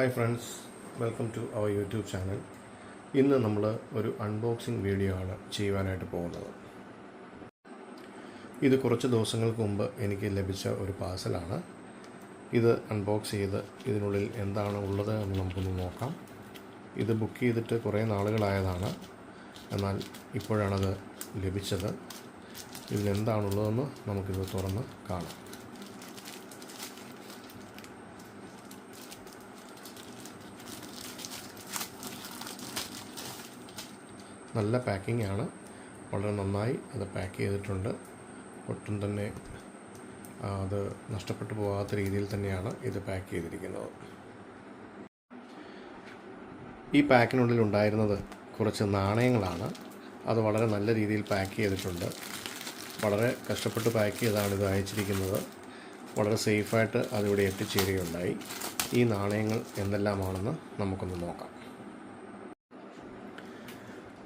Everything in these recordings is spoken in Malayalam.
Hi friends welcome to our YouTube channel ഇന്ന് നമ്മൾ ഒരു അൺബോക്സിംഗ് വീഡിയോ ആണ് ചെയ്യുവാനായിട്ട് പോകുന്നത്. ഇത് കുറച്ച് ദിവസങ്ങൾക്ക് മുമ്പ് എനിക്ക് ലഭിച്ച ഒരു പാഴ്സലാണ് ഇത് അൺബോക്സ് ചെയ്ത് ഇതിനുള്ളിൽ എന്താണ് ഉള്ളത് എന്ന് നമുക്കൊന്ന് നോക്കാം. ഇത് ബുക്ക് ചെയ്തിട്ട് കുറേ നാളുകളായതാണ്. എന്നാൽ ഇപ്പോഴാണത് ലഭിച്ചത്. ഇതിലെന്താണുള്ളതെന്ന് നമുക്കിത് തുറന്ന് കാണാം. നല്ല പാക്കിംഗ് ആണ്. വളരെ നന്നായി അത് പാക്ക് ചെയ്തിട്ടുണ്ട്. ഒട്ടും തന്നെ അത് നഷ്ടപ്പെട്ടു പോകാത്ത രീതിയിൽ തന്നെയാണ് ഇത് പാക്ക് ചെയ്തിരിക്കുന്നത്. ഈ പാക്കിനുള്ളിൽ ഉണ്ടായിരുന്നത് കുറച്ച് നാണയങ്ങളാണ്. അത് വളരെ നല്ല രീതിയിൽ പാക്ക് ചെയ്തിട്ടുണ്ട്. വളരെ കഷ്ടപ്പെട്ട് പാക്ക് ചെയ്താണ് ഇത് അയച്ചിരിക്കുന്നത്. വളരെ സേഫായിട്ട് അതിവിടെ എത്തിച്ചേരുകയുണ്ടായി. ഈ നാണയങ്ങൾ എന്തെല്ലാമാണെന്ന് നമുക്കൊന്ന് നോക്കാം.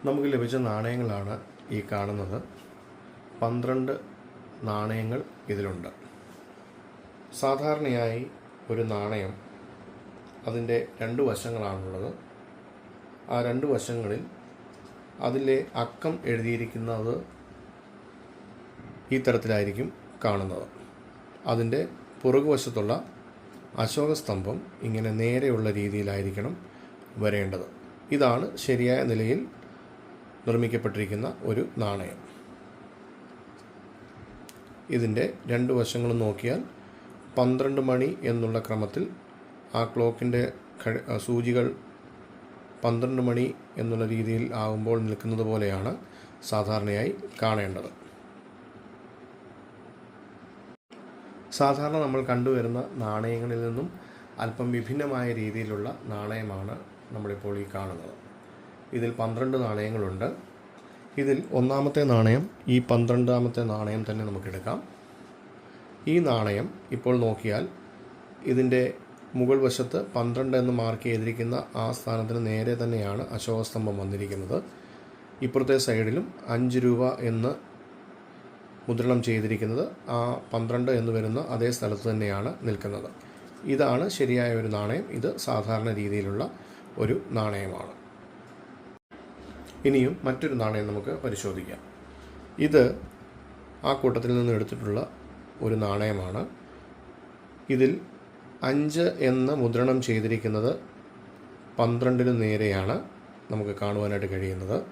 നമുക്ക് ലഭിച്ച നാണയങ്ങളാണ് ഈ കാണുന്നത്. പന്ത്രണ്ട് നാണയങ്ങൾ ഇതിലുണ്ട്. സാധാരണയായി ഒരു നാണയം അതിന്റെ രണ്ട് വശങ്ങളാണുള്ളത്. ആ രണ്ട് വശങ്ങളിൽ അതിലെ അക്കം എഴുതിയിരിക്കുന്നത് ഈ തരത്തിലായിരിക്കും കാണുന്നത്. അതിന്റെ പുറകുവശത്തുള്ള അശോകസ്തംഭം ഇങ്ങനെ നേരെയുള്ള രീതിയിലായിരിക്കണം വരേണ്ടത്. ഇതാണ് ശരിയായ നിലയിൽ നിർമ്മിക്കപ്പെട്ടിരിക്കുന്ന ഒരു നാണയം. ഇതിന്റെ രണ്ട് വശങ്ങളും നോക്കിയാൽ പന്ത്രണ്ട് മണി എന്നുള്ള ക്രമത്തിൽ ആ ക്ലോക്കിന്റെ സൂചികൾ പന്ത്രണ്ട് മണി എന്നുള്ള രീതിയിൽ ആകുമ്പോൾ നിൽക്കുന്നത് പോലെയാണ് സാധാരണയായി കാണേണ്ടത്. സാധാരണ നമ്മൾ കണ്ടുവരുന്ന നാണയങ്ങളിൽ നിന്നും അല്പം വിഭിന്നമായ രീതിയിലുള്ള നാണയമാണ് നമ്മളിപ്പോൾ ഈ കാണുന്നത്. ഇതിൽ പന്ത്രണ്ട് നാണയങ്ങളുണ്ട്. ഇതിൽ ഒന്നാമത്തെ നാണയം ഈ പന്ത്രണ്ടാമത്തെ നാണയം തന്നെ നമുക്കെടുക്കാം ഈ നാണയം ഇപ്പോൾ നോക്കിയാൽ ഇതിന്റെ മുകൾ വശത്ത് പന്ത്രണ്ട് എന്ന് മാർക്ക് ചെയ്തിരിക്കുന്ന ആ സ്ഥാനത്തിന് നേരെ തന്നെയാണ് അശോകസ്തംഭം വന്നിരിക്കുന്നത്. ഇപ്പുറത്തെ സൈഡിലും അഞ്ച് രൂപ എന്ന് മുദ്രണം ചെയ്തിരിക്കുന്നത് ആ പന്ത്രണ്ട് എന്ന് വരുന്ന അതേ സ്ഥലത്ത് തന്നെയാണ് നിൽക്കുന്നത്. ഇതാണ് ശരിയായ ഒരു നാണയം. ഇത് സാധാരണ രീതിയിലുള്ള ഒരു നാണയമാണ്. ഇനിയും മറ്റൊരു നാണയം നമുക്ക് പരിശോധിക്കാം. ഇത് ആ കൂട്ടത്തിൽ നിന്ന് എടുത്തിട്ടുള്ള ഒരു നാണയമാണ്. ഇതിൽ അഞ്ച് എന്ന് മുദ്രണം ചെയ്തിരിക്കുന്നത് പന്ത്രണ്ടിന് നേരെയാണ് നമുക്ക് കാണുവാനായിട്ട് കഴിയുന്നത്.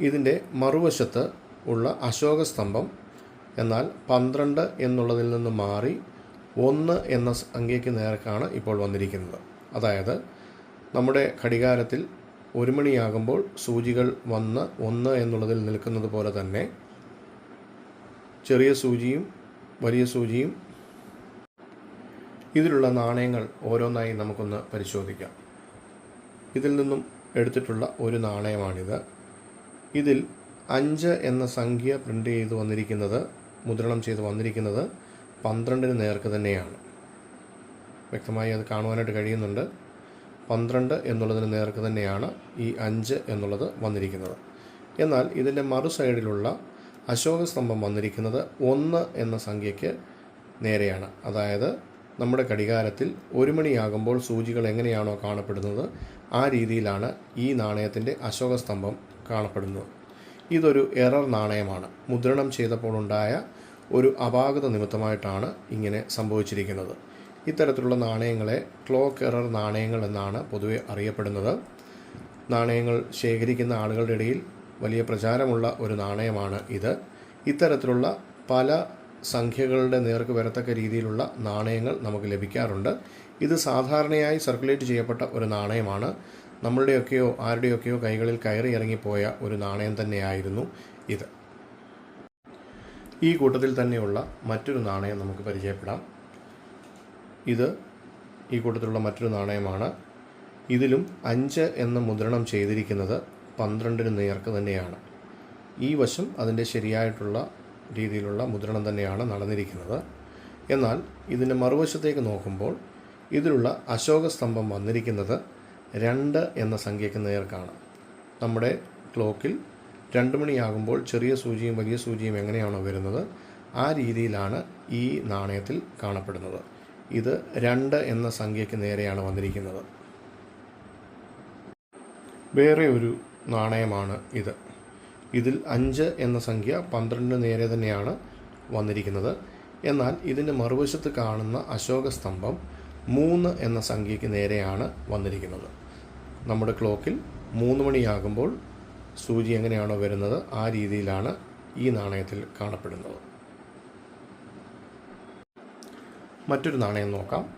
ഇതിന്റെ മറുവശത്ത് ഉള്ള അശോക സ്തംഭം എന്നാൽ പന്ത്രണ്ട് എന്നുള്ളതിൽ നിന്ന് മാറി ഒന്ന് എന്ന സംഖ്യയ്ക്ക് നേർക്കാണ് ഇപ്പോൾ വന്നിരിക്കുന്നത്. അതായത് നമ്മുടെ ഘടികാരത്തിൽ ഒരു മണിയാകുമ്പോൾ സൂചികൾ വന്ന് ഒന്ന് എന്നുള്ളതിൽ നിൽക്കുന്നത് പോലെ തന്നെ ചെറിയ സൂചിയും വലിയ സൂചിയും ഇതിലുള്ള നാണയങ്ങൾ ഓരോന്നായി നമുക്കൊന്ന് പരിശോധിക്കാം. ഇതിൽ നിന്നും എടുത്തിട്ടുള്ള ഒരു നാണയമാണിത്. ഇതിൽ അഞ്ച് എന്ന സംഖ്യ പ്രിന്റ് ചെയ്ത് വന്നിരിക്കുന്നത് മുദ്രണം ചെയ്ത് വന്നിരിക്കുന്നത് പന്ത്രണ്ടിന് നേർക്ക് തന്നെയാണ്. വ്യക്തമായി അത് കാണുവാനായിട്ട് കഴിയുന്നുണ്ട്. പന്ത്രണ്ട് എന്നുള്ളതിന് നേർക്ക് തന്നെയാണ് ഈ അഞ്ച് എന്നുള്ളത് വന്നിരിക്കുന്നത്. എന്നാൽ ഇതിന്റെ മറു സൈഡിലുള്ള അശോക സ്തംഭം വന്നിരിക്കുന്നത് ഒന്ന് എന്ന സംഖ്യയ്ക്ക് നേരെയാണ്. അതായത് നമ്മുടെ ഘടികാരത്തിൽ ഒരു മണിയാകുമ്പോൾ സൂചികൾ എങ്ങനെയാണോ കാണപ്പെടുന്നത് ആ രീതിയിലാണ് ഈ നാണയത്തിന്റെ അശോക സ്തംഭം കാണപ്പെടുന്നത്. ഇതൊരു എറർ നാണയമാണ്. മുദ്രണം ചെയ്തപ്പോൾ ഉണ്ടായ ഒരു അപാകത നിമിത്തമായിട്ടാണ് ഇങ്ങനെ സംഭവിച്ചിരിക്കുന്നത്. ഇത്തരത്തിലുള്ള നാണയങ്ങളെ ക്ലോക്ക് എറർ നാണയങ്ങൾ എന്നാണ് പൊതുവെ അറിയപ്പെടുന്നത്. നാണയങ്ങൾ ശേഖരിക്കുന്ന ആളുകളുടെ ഇടയിൽ വലിയ പ്രചാരമുള്ള ഒരു നാണയമാണ് ഇത്. ഇത്തരത്തിലുള്ള പല സംഖ്യകളുടെ നേർക്ക് വരത്തക്ക രീതിയിലുള്ള നാണയങ്ങൾ നമുക്ക് ലഭിക്കാറുണ്ട്. ഇത് സാധാരണയായി സർക്കുലേറ്റ് ചെയ്യപ്പെട്ട ഒരു നാണയമാണ്. നമ്മളുടെയൊക്കെയോ ആരുടെയൊക്കെയോ കൈകളിൽ കയറി ഇറങ്ങിപ്പോയ ഒരു നാണയം തന്നെയായിരുന്നു ഇത്. ഈ കൂട്ടത്തിൽ തന്നെയുള്ള മറ്റൊരു നാണയം നമുക്ക് പരിചയപ്പെടാം. ഇത് ഈ കൂട്ടത്തിലുള്ള മറ്റൊരു നാണയമാണ്. ഇതിലും അഞ്ച് എന്ന മുദ്രണം ചെയ്തിരിക്കുന്നത് പന്ത്രണ്ടിന് നേർക്ക് തന്നെയാണ്. ഈ വശം അതിന്റെ ശരിയായിട്ടുള്ള രീതിയിലുള്ള മുദ്രണം തന്നെയാണ് നടന്നിരിക്കുന്നത്. എന്നാൽ ഇതിന്റെ മറുവശത്തേക്ക് നോക്കുമ്പോൾ ഇതിലുള്ള അശോക സ്തംഭം വന്നിരിക്കുന്നത് രണ്ട് എന്ന സംഖ്യയ്ക്ക് നേർക്കാണ്. നമ്മുടെ ക്ലോക്കിൽ രണ്ട് മണിയാകുമ്പോൾ ചെറിയ സൂചിയും വലിയ സൂചിയും എങ്ങനെയാണോ വരുന്നത് ആ രീതിയിലാണ് ഈ നാണയത്തിൽ കാണപ്പെടുന്നത്. ഇത് രണ്ട് എന്ന സംഖ്യയ്ക്ക് നേരെയാണ് വന്നിരിക്കുന്നത്. വേറെ ഒരു നാണയമാണ് ഇത്. ഇതിൽ അഞ്ച് എന്ന സംഖ്യ പന്ത്രണ്ടിന് നേരെ തന്നെയാണ് വന്നിരിക്കുന്നത്. എന്നാൽ ഇതിന്റെ മറുവശത്ത് കാണുന്ന അശോക സ്തംഭം മൂന്ന് എന്ന സംഖ്യയ്ക്ക് നേരെയാണ് വന്നിരിക്കുന്നത്. നമ്മുടെ ക്ലോക്കിൽ മൂന്ന് മണിയാകുമ്പോൾ സൂചി എങ്ങനെയാണോ വരുന്നത് ആ രീതിയിലാണ് ഈ നാണയത്തിൽ കാണപ്പെടുന്നത്. മറ്റൊരു നാണയം നോക്കാം.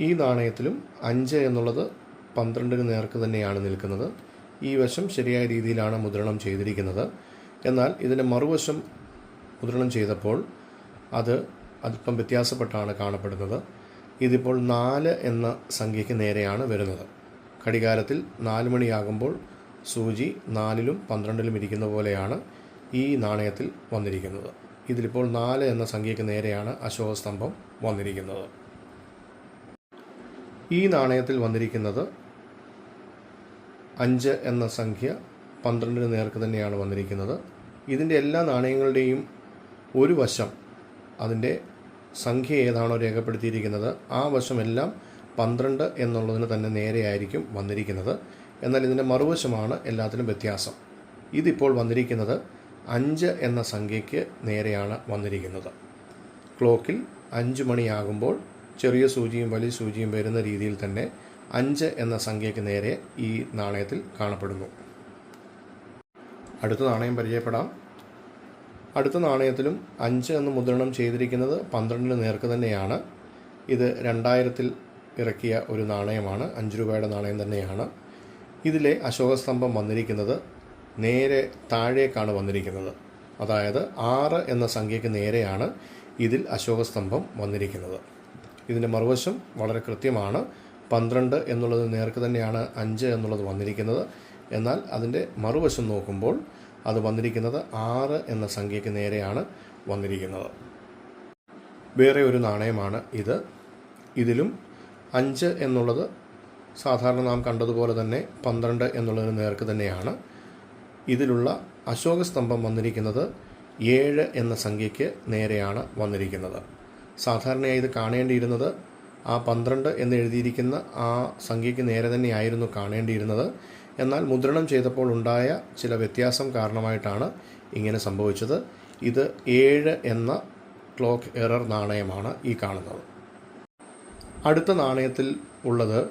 ഈ നാണയത്തിലും അഞ്ച് എന്നുള്ളത് പന്ത്രണ്ടിന് നേർക്ക് തന്നെയാണ് നിൽക്കുന്നത്. ഈ വശം ശരിയായ രീതിയിലാണ് മുദ്രണം ചെയ്തിരിക്കുന്നത്. എന്നാൽ ഇതിന്റെ മറുവശം മുദ്രണം ചെയ്തപ്പോൾ അത് അല്പം വ്യത്യാസപ്പെട്ടാണ് കാണപ്പെടുന്നത്. ഇതിപ്പോൾ നാല് എന്ന സംഖ്യയ്ക്ക് നേരെയാണ് വരുന്നത്. ഘടികാരത്തിൽ നാല് മണിയാകുമ്പോൾ സൂചി നാലിലും പന്ത്രണ്ടിലും ഇരിക്കുന്ന പോലെയാണ് ഈ നാണയത്തിൽ വന്നിരിക്കുന്നത്. ഇതിലിപ്പോൾ നാല് എന്ന സംഖ്യയ്ക്ക് നേരെയാണ് അശോകസ്തംഭം. വന്നിരിക്കുന്നത്. ഈ നാണയത്തിൽ വന്നിരിക്കുന്നത് അഞ്ച് എന്ന സംഖ്യ പന്ത്രണ്ടിന് നേർക്ക് തന്നെയാണ് വന്നിരിക്കുന്നത്. ഇതിന്റെ എല്ലാ നാണയങ്ങളുടെയും ഒരു വശം അതിന്റെ സംഖ്യ ഏതാണോ രേഖപ്പെടുത്തിയിരിക്കുന്നത് ആ വശമെല്ലാം പന്ത്രണ്ട് എന്നുള്ളതിന് തന്നെ നേരെയായിരിക്കും വന്നിരിക്കുന്നത്. എന്നാൽ ഇതിന്റെ മറുവശമാണ് എല്ലാത്തിനും വ്യത്യാസം. ഇതിപ്പോൾ വന്നിരിക്കുന്നത് അഞ്ച് എന്ന സംഖ്യയ്ക്ക് നേരെയാണ് വന്നിരിക്കുന്നത്. ക്ലോക്കിൽ അഞ്ച് മണിയാകുമ്പോൾ ചെറിയ സൂചിയും വലിയ സൂചിയും വരുന്ന രീതിയിൽ തന്നെ അഞ്ച് എന്ന സംഖ്യയ്ക്ക് നേരെ ഈ നാണയത്തിൽ കാണപ്പെടുന്നു. അടുത്ത നാണയം പരിചയപ്പെടാം. അടുത്ത നാണയത്തിലും അഞ്ച് എന്ന് മുദ്രണം ചെയ്തിരിക്കുന്നത് പന്ത്രണ്ടിന് നേർക്ക് തന്നെയാണ്. ഇത് രണ്ടായിരത്തിൽ ഇറക്കിയ ഒരു നാണയമാണ്. അഞ്ച് രൂപയുടെ നാണയം തന്നെയാണ്. ഇതിലെ അശോകസ്തംഭം വന്നിരിക്കുന്നത് നേരെ താഴേക്കാണ് വന്നിരിക്കുന്നത്. അതായത് ആറ് എന്ന സംഖ്യയ്ക്ക് നേരെയാണ് ഇതിൽ അശോകസ്തംഭം വന്നിരിക്കുന്നത്. ഇതിന്റെ മറുവശം വളരെ കൃത്യമാണ്. പന്ത്രണ്ട് എന്നുള്ളത് നേർക്ക് തന്നെയാണ് അഞ്ച് എന്നുള്ളത് വന്നിരിക്കുന്നത്. എന്നാൽ അതിന്റെ മറുവശം നോക്കുമ്പോൾ അത് വന്നിരിക്കുന്നത് ആറ് എന്ന സംഖ്യയ്ക്ക് നേരെയാണ് വന്നിരിക്കുന്നത്. വേറെ ഒരു നാണയമാണ് ഇത്. ഇതിലും അഞ്ച് എന്നുള്ളത് സാധാരണ നാം കണ്ടതുപോലെ തന്നെ പന്ത്രണ്ട് എന്നുള്ളതിന് നേർക്ക് തന്നെയാണ്. ഇതിലുള്ള അശോകസ്തംഭം വന്നിരിക്കുന്നത് ഏഴ് എന്ന സംഖ്യയ്ക്ക് നേരെയാണ് വന്നിരിക്കുന്നത്. സാധാരണയായി ഇത് കാണേണ്ടിയിരുന്നത് ആ പന്ത്രണ്ട് എന്ന് എഴുതിയിരിക്കുന്ന ആ സംഖ്യയ്ക്ക് നേരെ തന്നെയായിരുന്നു കാണേണ്ടിയിരുന്നത്. എന്നാൽ മുദ്രണം ചെയ്തപ്പോൾ ഉണ്ടായ ചില വ്യത്യാസം കാരണമായിട്ടാണ് ഇങ്ങനെ സംഭവിച്ചത്. ഇത് ഏഴ് എന്ന ക്ലോക്ക് എറർ നാണയമാണ് ഈ കാണുന്നത്. അടുത്ത നാണയത്തിൽ ഉള്ളത്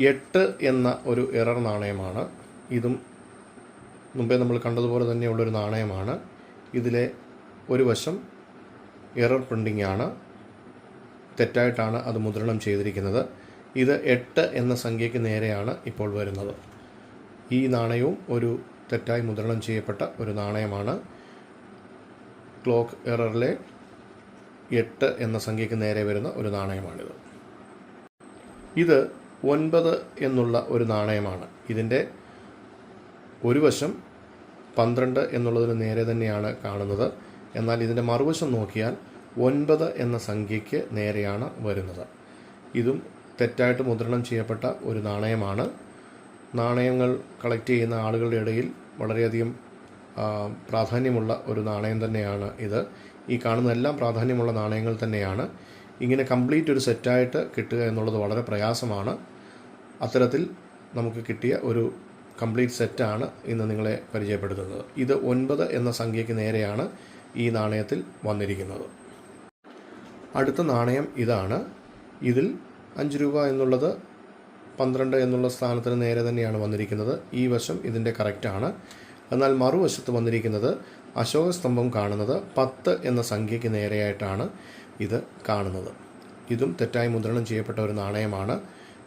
എട്ട് എന്ന ഒരു എറർ നാണയമാണ്. ഇതും മുമ്പേ നമ്മൾ കണ്ടതുപോലെ തന്നെയുള്ളൊരു നാണയമാണ്. ഇതിലെ ഒരു വശം എറർ പ്രിന്റിംഗ് ആണ് തെറ്റായിട്ടാണ് അത് മുദ്രണം ചെയ്തിരിക്കുന്നത്. ഇത് എട്ട് എന്ന സംഖ്യയ്ക്ക് നേരെയാണ് ഇപ്പോൾ വരുന്നത്. ഈ നാണയവും ഒരു തെറ്റായി മുദ്രണം ചെയ്യപ്പെട്ട ഒരു നാണയമാണ്. ക്ലോക്ക് എററിലെ എട്ട് എന്ന സംഖ്യയ്ക്ക് നേരെ വരുന്ന ഒരു നാണയമാണിത്. ഇത് ഒൻപത് എന്നുള്ള ഒരു നാണയമാണ്. ഇതിന്റെ ഒരു വശം പന്ത്രണ്ട് എന്നുള്ളതിന് നേരെ തന്നെയാണ് കാണുന്നത്. എന്നാൽ ഇതിന്റെ മറുവശം നോക്കിയാൽ ഒൻപത് എന്ന സംഖ്യയ്ക്ക് നേരെയാണ് വരുന്നത്. ഇതും തെറ്റായിട്ട് മുദ്രണം ചെയ്യപ്പെട്ട ഒരു നാണയമാണ്. നാണയങ്ങൾ കളക്ട് ചെയ്യുന്ന ആളുകളുടെ ഇടയിൽ വളരെയധികം പ്രാധാന്യമുള്ള ഒരു നാണയം തന്നെയാണ് ഇത്. ഈ കാണുന്നതെല്ലാം പ്രാധാന്യമുള്ള നാണയങ്ങൾ തന്നെയാണ്. ഇങ്ങനെ കംപ്ലീറ്റ് ഒരു സെറ്റായിട്ട് കിട്ടുക എന്നുള്ളത് വളരെ പ്രയാസമാണ്. അത്തരത്തിൽ നമുക്ക് കിട്ടിയ ഒരു കംപ്ലീറ്റ് സെറ്റാണ് ഇന്ന് നിങ്ങളെ പരിചയപ്പെടുത്തുന്നത്. ഇത് ഒൻപത് എന്ന സംഖ്യയ്ക്ക് നേരെയാണ് ഈ നാണയത്തിൽ വന്നിരിക്കുന്നത്. അടുത്ത നാണയം ഇതാണ്. ഇതിൽ അഞ്ച് രൂപ എന്നുള്ളത് പന്ത്രണ്ട് എന്നുള്ള സ്ഥാനത്തിന് നേരെ തന്നെയാണ് വന്നിരിക്കുന്നത്. ഈ വശം ഇതിന്റെ കറക്റ്റാണ് എന്നാൽ മറുവശത്ത് വന്നിരിക്കുന്നത് അശോകസ്തംഭം കാണുന്നത് പത്ത് എന്ന സംഖ്യയ്ക്ക് നേരെയായിട്ടാണ് ഇത് കാണുന്നത്. ഇതും തെറ്റായി മുദ്രണം ചെയ്യപ്പെട്ട ഒരു നാണയമാണ്.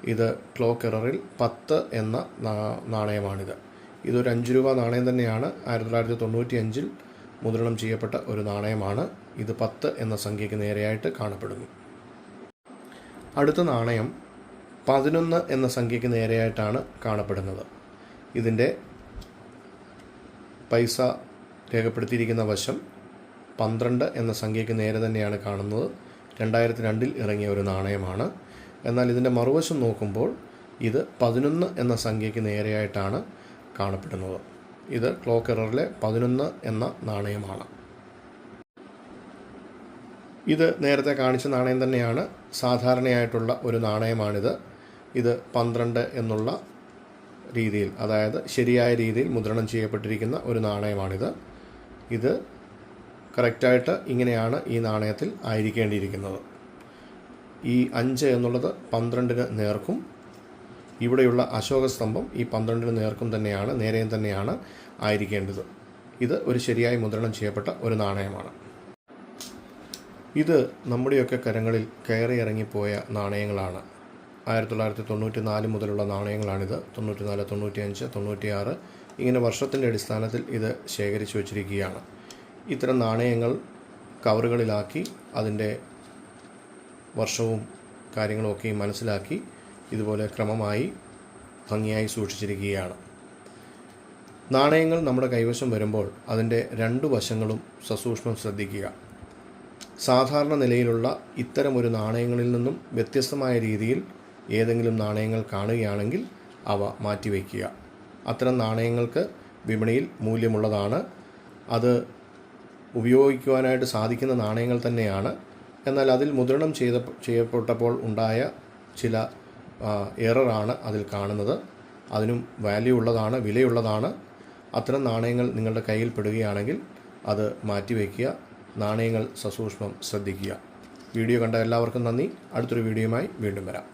ഇത് ക്ലോക്ക് എററിൽ പത്ത് എന്ന നാണയമാണിത്. ഇതൊരു അഞ്ച് രൂപ നാണയം തന്നെയാണ്. ആയിരത്തി തൊള്ളായിരത്തി തൊണ്ണൂറ്റി അഞ്ചിൽ മുദ്രണം ചെയ്യപ്പെട്ട ഒരു നാണയമാണ്. ഇത് പത്ത് എന്ന സംഖ്യയ്ക്ക് നേരെയായിട്ട് കാണപ്പെടുന്നു. അടുത്ത നാണയം പതിനൊന്ന് എന്ന സംഖ്യയ്ക്ക് നേരെയായിട്ടാണ് കാണപ്പെടുന്നത്. ഇതിന്റെ പൈസ രേഖപ്പെടുത്തിയിരിക്കുന്ന വശം പന്ത്രണ്ട് എന്ന സംഖ്യയ്ക്ക് നേരെ തന്നെയാണ് കാണുന്നത്. രണ്ടായിരത്തി രണ്ടിൽ ഇറങ്ങിയ ഒരു നാണയമാണ്. എന്നാൽ ഇതിന്റെ മറുവശം നോക്കുമ്പോൾ ഇത് പതിനൊന്ന് എന്ന സംഖ്യയ്ക്ക് നേരെയായിട്ടാണ് കാണപ്പെടുന്നത്. ഇത് ക്ലോക്ക് എററിലെ പതിനൊന്ന് എന്ന നാണയമാണ്. ഇത് നേരത്തെ കാണിച്ച നാണയം തന്നെയാണ്. സാധാരണയായിട്ടുള്ള ഒരു നാണയമാണിത്. ഇത് പന്ത്രണ്ട് എന്നുള്ള രീതിയിൽ അതായത് ശരിയായ രീതിയിൽ മുദ്രണം ചെയ്യപ്പെട്ടിരിക്കുന്ന ഒരു നാണയമാണിത്. ഇത് കറക്റ്റായിട്ട് ഇങ്ങനെയാണ് ഈ നാണയത്തിൽ ആയിരിക്കേണ്ടിയിരിക്കുന്നത്. ഈ അഞ്ച് എന്നുള്ളത് പന്ത്രണ്ടിന് നേർക്കും. ഇവിടെയുള്ള അശോക സ്തംഭം ഈ പന്ത്രണ്ടിന് നേർക്കും തന്നെയാണ് നേരെയും തന്നെയാണ് ആയിരിക്കേണ്ടത്. ഇത് ഒരു ശരിയായി മുദ്രണം ചെയ്യപ്പെട്ട ഒരു നാണയമാണ്. ഇത് നമ്മുടെയൊക്കെ കരങ്ങളിൽ കയറി ഇറങ്ങിപ്പോയ നാണയങ്ങളാണ്. ആയിരത്തി തൊള്ളായിരത്തി തൊണ്ണൂറ്റി നാല് മുതലുള്ള നാണയങ്ങളാണിത്. തൊണ്ണൂറ്റി നാല് തൊണ്ണൂറ്റി അഞ്ച് തൊണ്ണൂറ്റിയാറ് ഇങ്ങനെ വർഷത്തിന്റെ അടിസ്ഥാനത്തിൽ ഇത് ശേഖരിച്ചു വച്ചിരിക്കുകയാണ്. ഇത്തരം നാണയങ്ങൾ കവറുകളിലാക്കി അതിന്റെ വർഷവും കാര്യങ്ങളുമൊക്കെയും മനസ്സിലാക്കി ഇതുപോലെ ക്രമമായി ഭംഗിയായി സൂക്ഷിച്ചിരിക്കുകയാണ്. നാണയങ്ങൾ നമ്മുടെ കൈവശം വരുമ്പോൾ അതിന്റെ രണ്ട് വശങ്ങളും സസൂക്ഷ്മം ശ്രദ്ധിക്കുക. സാധാരണ നിലയിലുള്ള ഇത്തരമൊരു നാണയങ്ങളിൽ നിന്നും വ്യത്യസ്തമായ രീതിയിൽ ഏതെങ്കിലും നാണയങ്ങൾ കാണുകയാണെങ്കിൽ അവ മാറ്റിവെക്കുക അത്തരം നാണയങ്ങൾക്ക് വിപണിയിൽ മൂല്യമുള്ളതാണ്. അത് ഉപയോഗിക്കുവാനായിട്ട് സാധിക്കുന്ന നാണയങ്ങൾ തന്നെയാണ്. എന്നാൽ അതിൽ മുദ്രണം ചെയ്ത ചെയ്യപ്പെട്ടപ്പോൾ ഉണ്ടായ ചില എററാണ് അതിൽ കാണുന്നത്. അതിനും വാല്യൂ ഉള്ളതാണ് വിലയുള്ളതാണ്. അത്തരം നാണയങ്ങൾ നിങ്ങളുടെ കയ്യിൽ പെടുകയാണെങ്കിൽ അത് മാറ്റിവെക്കുക. നാണയങ്ങൾ സസൂക്ഷ്മം ശ്രദ്ധിക്കുക. വീഡിയോ കണ്ട എല്ലാവർക്കും നന്ദി. അടുത്തൊരു വീഡിയോയുമായി വീണ്ടും വരാം.